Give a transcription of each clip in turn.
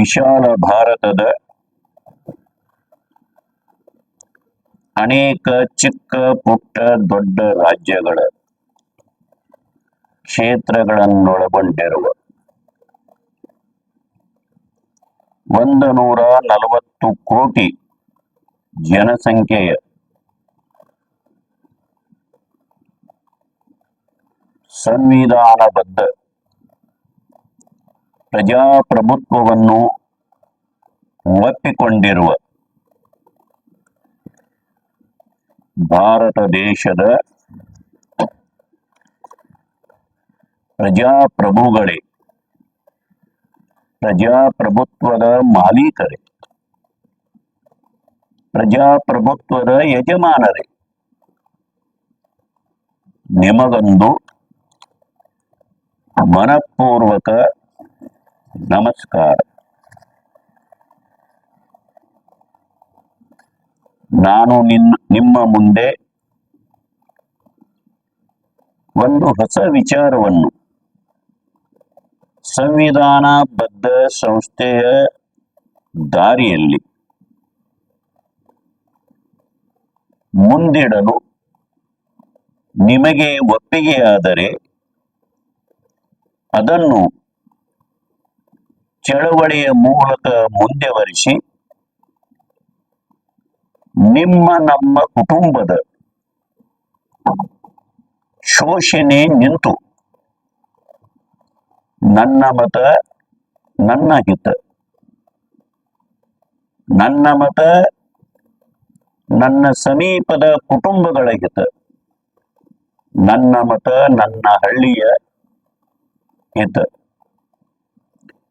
ವಿಶಾಲ ಭಾರತದ ಅನೇಕ ಚಿಕ್ಕ ಪುಟ್ಟ ದೊಡ್ಡ ರಾಜ್ಯಗಳ ಕ್ಷೇತ್ರಗಳನ್ನೊಳಗೊಂಡಿರುವ ಒಂದು ನೂರ ನಲವತ್ತು ಕೋಟಿ ಜನಸಂಖ್ಯೆಯ ಸಂವಿಧಾನಬದ್ಧ ಪ್ರಜಾಪ್ರಭುತ್ವವನ್ನು ಒಪ್ಪಿಕೊಂಡಿರುವ ಭಾರತ ದೇಶದ ಪ್ರಜಾಪ್ರಭುಗಳೇ ಪ್ರಜಾಪ್ರಭುತ್ವದ ಮಾಲೀಕರೇ ಪ್ರಜಾಪ್ರಭುತ್ವದ ಯಜಮಾನರೇ ನಿಮಗೊಂದು ಮನಪೂರ್ವಕ ನಮಸ್ಕಾರ. ನಾನು ನಿನ್ನ ನಿಮ್ಮ ಮುಂದೆ ಒಂದು ಹೊಸ ವಿಚಾರವನ್ನು. ಸಂವಿಧಾನಬದ್ಧ ಸಂಸ್ಥೆಯ ದಾರಿಯಲ್ಲಿ ಮುಂದಿಡಲು ನಿಮಗೆ ಒಪ್ಪಿಗೆಯಾದರೆ ಅದನ್ನು ಚಳವಳಿಯ ಮೂಲಕ ಮುಂದುವರಿಸಿ ನಿಮ್ಮ ನಮ್ಮ ಕುಟುಂಬದ ಶೋಷಣೆ ನಿಂತು, ನನ್ನ ಮತ ನನ್ನ ಹಿತ, ನನ್ನ ಮತ ನನ್ನ ಸಮೀಪದ ಕುಟುಂಬಗಳ ಹಿತ, ನನ್ನ ಮತ ನನ್ನ ಹಳ್ಳಿಯ ಹಿತ.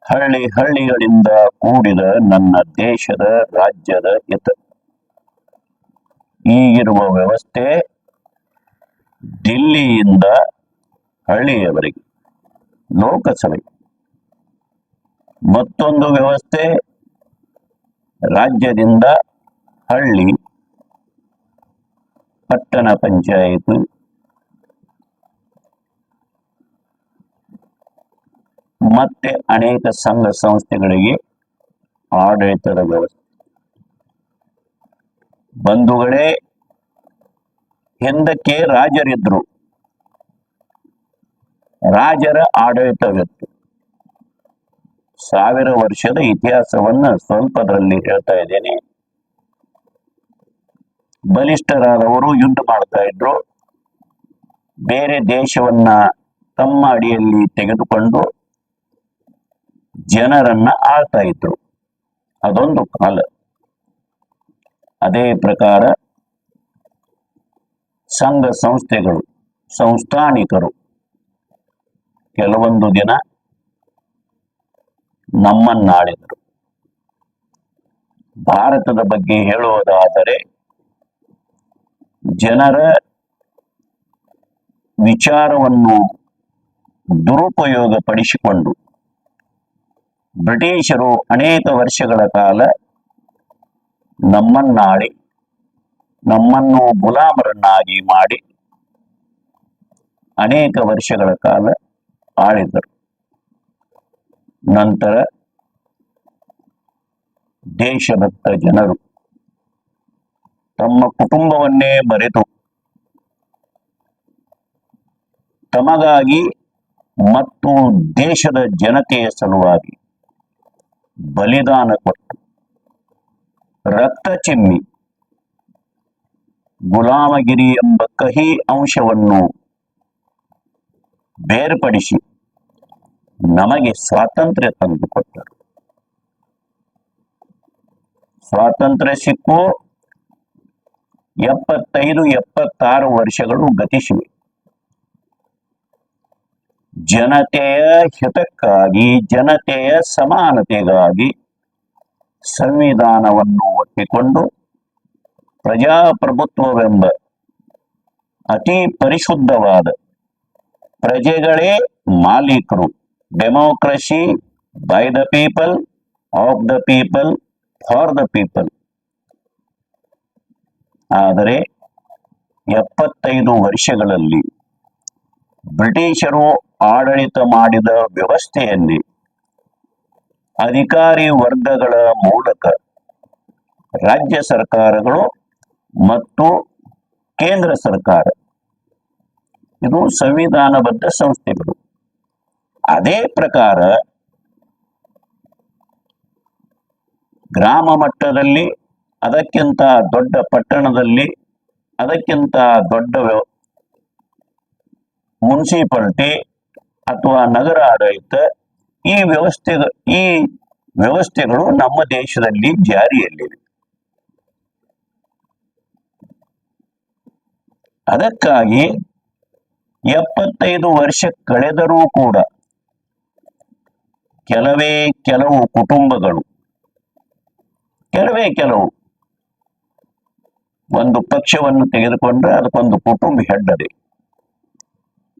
ಹಳ್ಳಿ ಹಳ್ಳಿಗಳಿಂದ ಕೂಡಿದ ನನ್ನ ದೇಶದ ರಾಜ್ಯದ ಹಿತ. ಈಗಿರುವ ವ್ಯವಸ್ಥೆ ದಿಲ್ಲಿಯಿಂದ ಹಳ್ಳಿಯವರೆಗೆ, ಲೋಕಸಭೆ. ಮತ್ತೊಂದು ವ್ಯವಸ್ಥೆ ರಾಜ್ಯದಿಂದ ಹಳ್ಳಿ, ಪಟ್ಟಣ ಪಂಚಾಯಿತಿ ಮತ್ತೆ ಅನೇಕ ಸಂಘ ಸಂಸ್ಥೆಗಳಿಗೆ ಆಡಳಿತದ ವ್ಯವಸ್ಥೆ. ಬಂಧುಗಳೇ, ಹಿಂದಕ್ಕೆ ರಾಜರಿದ್ರು. ರಾಜರ ಆಡಳಿತವಿತ್ತು ಸಾವಿರ ವರ್ಷದ ಇತಿಹಾಸವನ್ನ ಸ್ವಲ್ಪದರಲ್ಲಿ ಹೇಳ್ತಾ ಇದ್ದೇನೆ. ಬಲಿಷ್ಠರಾದವರು ಯುದ್ಧ ಮಾಡ್ತಾ ಇದ್ರು. ಬೇರೆ ದೇಶವನ್ನ ತಮ್ಮ ಅಡಿಯಲ್ಲಿ ತೆಗೆದುಕೊಂಡು ಜನರನ್ನ ಆಳ್ತಾ ಇದ್ರು. ಅದೊಂದು ಕಾಲ. ಅದೇ ಪ್ರಕಾರ ಸಂಘ ಸಂಸ್ಥೆಗಳು, ಸಂಸ್ಥಾನಿಕರು ಕೆಲವೊಂದು ದಿನ ನಮ್ಮನ್ನಾಳಿದರು. ಭಾರತದ ಬಗ್ಗೆ ಹೇಳುವುದಾದರೆ ಜನರ ವಿಚಾರವನ್ನು ದುರುಪಯೋಗ ಪಡಿಸಿಕೊಂಡು ಬ್ರಿಟಿಷರು ಅನೇಕ ವರ್ಷಗಳ ಕಾಲ ನಮ್ಮನ್ನಾಡಿ ನಮ್ಮನ್ನು ಗುಲಾಮರನ್ನಾಗಿ ಮಾಡಿ ಅನೇಕ ವರ್ಷಗಳ ಕಾಲ ಆಳಿದರು. ನಂತರ ದೇಶಭಕ್ತ ಜನರು ತಮ್ಮ ಕುಟುಂಬವನ್ನೇ ಮರೆತು ತಮಗಾಗಿ ಮತ್ತು ದೇಶದ ಜನತೆಯ ಸಲುವಾಗಿ ಬಲಿದಾನ ಕೊಟ್ಟು ರಕ್ತ ಚಿಮ್ಮಿ ಗುಲಾಮಗಿರಿ ಎಂಬ ಕಹಿ ಅಂಶವನ್ನು ಬೇರ್ಪಡಿಸಿ ನಮಗೆ ಸ್ವಾತಂತ್ರ್ಯ ತಂದುಕೊಟ್ಟರು. ಸ್ವಾತಂತ್ರ್ಯ ಸಿಕ್ಕು ಎಪ್ಪತ್ತೈದು, ಎಪ್ಪತ್ತಾರು ವರ್ಷಗಳು ಗತಿಸಿವೆ. ಜನತೆಯ ಹಿತಕ್ಕಾಗಿ, ಜನತೆಯ ಸಮಾನತೆಗಾಗಿ ಸಂವಿಧಾನವನ್ನು ಒಪ್ಪಿಕೊಂಡು ಪ್ರಜಾಪ್ರಭುತ್ವವೆಂಬ ಅತಿ ಪರಿಶುದ್ಧವಾದ ಪ್ರಜೆಗಳೇ ಮಾಲೀಕರು. Democracy, by the people, of the people, for the people. ಆದರೆ ಎಪ್ಪತ್ತೈದು ವರ್ಷಗಳಲ್ಲಿ ಬ್ರಿಟಿಷರು ಆಡಳಿತ ಮಾಡಿದ ವ್ಯವಸ್ಥೆಯಲ್ಲಿ ಅಧಿಕಾರಿ ವರ್ಗಗಳ ಮೂಲಕ ರಾಜ್ಯ ಸರ್ಕಾರಗಳು ಮತ್ತು ಕೇಂದ್ರ ಸರ್ಕಾರ, ಇದು ಸಂವಿಧಾನಬದ್ಧ ಸಂಸ್ಥೆಗಳು. ಅದೇ ಪ್ರಕಾರ ಗ್ರಾಮ ಮಟ್ಟದಲ್ಲಿ ಅದಕ್ಕಿಂತ ದೊಡ್ಡ ಪಟ್ಟಣದಲ್ಲಿ ಅದಕ್ಕಿಂತ ದೊಡ್ಡ ಮುನ್ಸಿಪಾಲ್ಟಿ ಅಥವಾ ನಗರ ಆಡಳಿತ ಈ ವ್ಯವಸ್ಥೆ ಈ ವ್ಯವಸ್ಥೆಗಳು ನಮ್ಮ ದೇಶದಲ್ಲಿ ಜಾರಿಯಲ್ಲಿವೆ. ಅದಕ್ಕಾಗಿ ಎಪ್ಪತ್ತೈದು ವರ್ಷ ಕಳೆದರೂ ಕೂಡ ಕೆಲವೇ ಕೆಲವು ಕುಟುಂಬಗಳು, ಕೆಲವೇ ಕೆಲವು ಒಂದು ಪಕ್ಷವನ್ನು ತೆಗೆದುಕೊಂಡ್ರೆ ಅದಕ್ಕೊಂದು ಕುಟುಂಬ ಹೆಡ್ಡದೆ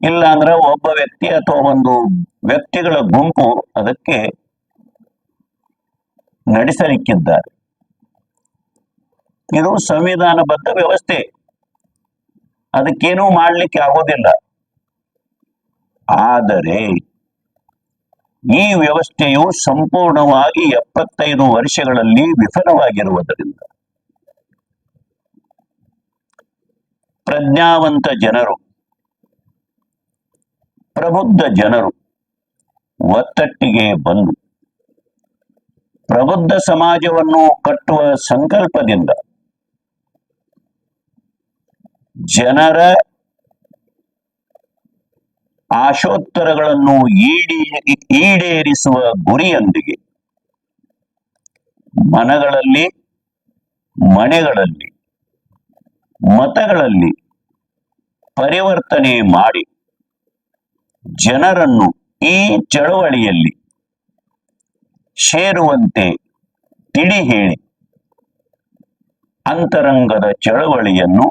ಇಲ್ಲ ಅಂದ್ರೆ ಒಬ್ಬ ವ್ಯಕ್ತಿ ಅಥವಾ ಒಂದು ವ್ಯಕ್ತಿಗಳ ಗುಂಪು ಅದಕ್ಕೆ ನಡೆಸಲಿಕ್ಕಿದ್ದಾರೆ. ಇದು ಸಂವಿಧಾನಬದ್ಧ ವ್ಯವಸ್ಥೆ. ಅದಕ್ಕೇನೂ ಮಾಡಲಿಕ್ಕೆ ಆಗೋದಿಲ್ಲ. ಆದರೆ ಈ ವ್ಯವಸ್ಥೆಯು ಸಂಪೂರ್ಣವಾಗಿ ಎಪ್ಪತ್ತೈದು ವರ್ಷಗಳಲ್ಲಿ ವಿಫಲವಾಗಿರುವುದರಿಂದ ಪ್ರಜ್ಞಾವಂತ ಜನರು ಪ್ರಬುದ್ಧ ಜನರು ಒತ್ತಟ್ಟಿಗೆ ಬಂದು ಪ್ರಬುದ್ಧ ಸಮಾಜವನ್ನು ಕಟ್ಟುವ ಸಂಕಲ್ಪದಿಂದ ಜನರ ಆಶೋತ್ತರಗಳನ್ನು ಈಡೇ, ಈಡೇರಿಸುವ ಗುರಿಯೊಂದಿಗೆ ಮನಗಳಲ್ಲಿ, ಮನೆಗಳಲ್ಲಿ, ಮತಗಳಲ್ಲಿ ಪರಿವರ್ತನೆ ಮಾಡಿ ಜನರನ್ನು ಈ ಚಳವಳಿಯಲ್ಲಿ ಸೇರುವಂತೆ ತಿಳಿ ಹೇಳಿ ಅಂತರಂಗದ ಚಳವಳಿಯನ್ನು